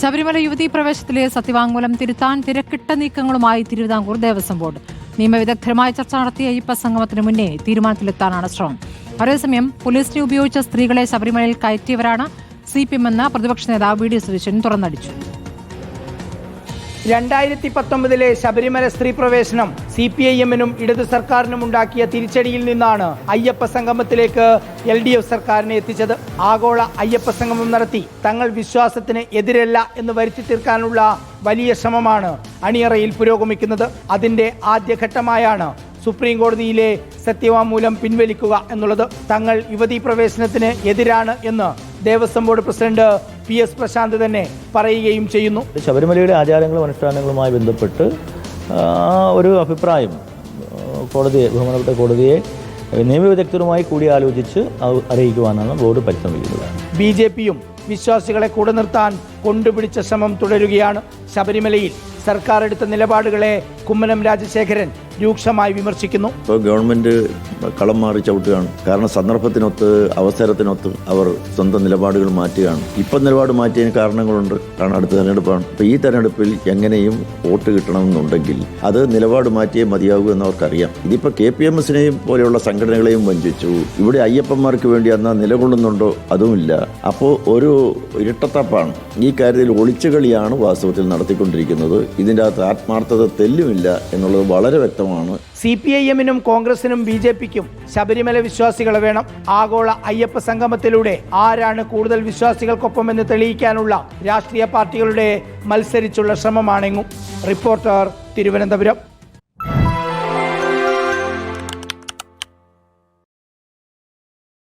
ശബരിമല യുവതീ പ്രവേശത്തിലെ സത്യവാങ്മൂലം തിരുത്താൻ തിരക്കിട്ട നീക്കങ്ങളുമായി തിരുവിതാംകൂർ ദേവസ്വം ബോർഡ്. നിയമവിദഗ്ധരുമായി ചർച്ച നടത്തിയ അയ്യപ്പ സംഗമത്തിന് മുന്നേ തീരുമാനത്തിലെത്താനാണ് ശ്രമം. അതേസമയം പോലീസിനെ ഉപയോഗിച്ച സ്ത്രീകളെ ശബരിമലയിൽ കയറ്റിയവരാണ് സി പി എം എന്ന പ്രതിപക്ഷ നേതാവ് വി ഡി സുരേശൻ തുറന്നടിച്ചു. രണ്ടായിരത്തി പത്തൊമ്പതിലെ ശബരിമല സ്ത്രീ പ്രവേശനം സി പി ഐ എമ്മിനും ഇടതു സർക്കാരിനും ഉണ്ടാക്കിയ തിരിച്ചടിയിൽ നിന്നാണ് അയ്യപ്പ സംഗമത്തിലേക്ക് എൽ ഡി എഫ് സർക്കാരിനെ എത്തിച്ചത്. ആഗോള അയ്യപ്പ സംഗമം നടത്തി. തങ്ങൾ വിശ്വാസത്തിന് എതിരല്ല എന്ന് വരുത്തി തീർക്കാനുള്ള വലിയ ശ്രമമാണ് അണിയറയിൽ പുരോഗമിക്കുന്നത്. അതിന്റെ ആദ്യഘട്ടമായാണ് സുപ്രീം കോടതിയിലെ സത്യവാങ്മൂലം പിൻവലിക്കുക എന്നുള്ളത്. തങ്ങൾ യുവതീ പ്രവേശനത്തിന് എതിരാണ് എന്ന് Devaswom board president P S Prashanth തന്നെ പറയുകയും ചെയ്യുന്നു. ശബരിമലയുടെ ആചാരങ്ങളും അനുഷ്ഠാനങ്ങളുമായി ബന്ധപ്പെട്ട് ഒരു അഭിപ്രായം കോടതിയെ ബഹുമാനപ്പെട്ട കോടതിയെ നിയമവിദഗ്ധരുമായി കൂടി ആലോചിച്ച് അറിയിക്കുവാനാണ് ബോർഡ് പരിശ്രമിക്കുന്നത്. ബി ജെ പിയും വിശ്വാസികളെ കൂടെ നിർത്താൻ കൊണ്ടുപിടിച്ച ശ്രമം തുടരുകയാണ്. ശബരിമലയിൽ സർക്കാർ എടുത്ത നിലപാടുകളെ കുമ്മനം രാജശേഖരൻ രൂക്ഷമായി വിമർശിക്കുന്നു. ഇപ്പോൾ ഗവൺമെന്റ് കളം മാറി ചവിട്ടുകയാണ്. കാരണം സന്ദർഭത്തിനൊത്ത് അവസരത്തിനൊത്ത് അവർ സ്വന്തം നിലപാടുകൾ മാറ്റുകയാണ്. ഇപ്പം നിലപാട് മാറ്റിയതിന് കാരണങ്ങളുണ്ട്. കാരണം അടുത്ത തെരഞ്ഞെടുപ്പാണ്. അപ്പോൾ ഈ തെരഞ്ഞെടുപ്പിൽ എങ്ങനെയും വോട്ട് കിട്ടണമെന്നുണ്ടെങ്കിൽ അത് നിലപാട് മാറ്റിയേ മതിയാകൂ എന്ന് അവർക്കറിയാം ഇതിപ്പോൾ കെ പി എം എസിനെയും പോലെയുള്ള സംഘടനകളെയും വഞ്ചിച്ചു. ഇവിടെ അയ്യപ്പന്മാർക്ക് വേണ്ടി അന്ന് നിലകൊള്ളുന്നുണ്ടോ? അതുമില്ല. അപ്പോൾ ഒരു ഇരട്ടത്തപ്പാണ്. ഈ കാര്യത്തിൽ ഒളിച്ചുകളിയാണ് വാസ്തവത്തിൽ നടത്തിക്കൊണ്ടിരിക്കുന്നത്. ഇതിന്റെ അകത്ത് ആത്മാർത്ഥത തെല്ലുമില്ല എന്നുള്ളത് വളരെ വ്യക്തമാണ്. സി പി ഐ എമ്മിനും കോൺഗ്രസിനും ബി ജെ പിക്കും ശബരിമല വിശ്വാസികളെ വേണം. ആഗോള അയ്യപ്പ സംഗമത്തിലൂടെ ആരാണ് കൂടുതൽ വിശ്വാസികൾക്കൊപ്പം എന്ന് തെളിയിക്കാനുള്ള രാഷ്ട്രീയ പാർട്ടികളുടെ മത്സരിച്ചുള്ള ശ്രമമാണെങ്ങും. റിപ്പോർട്ടർ തിരുവനന്തപുരം.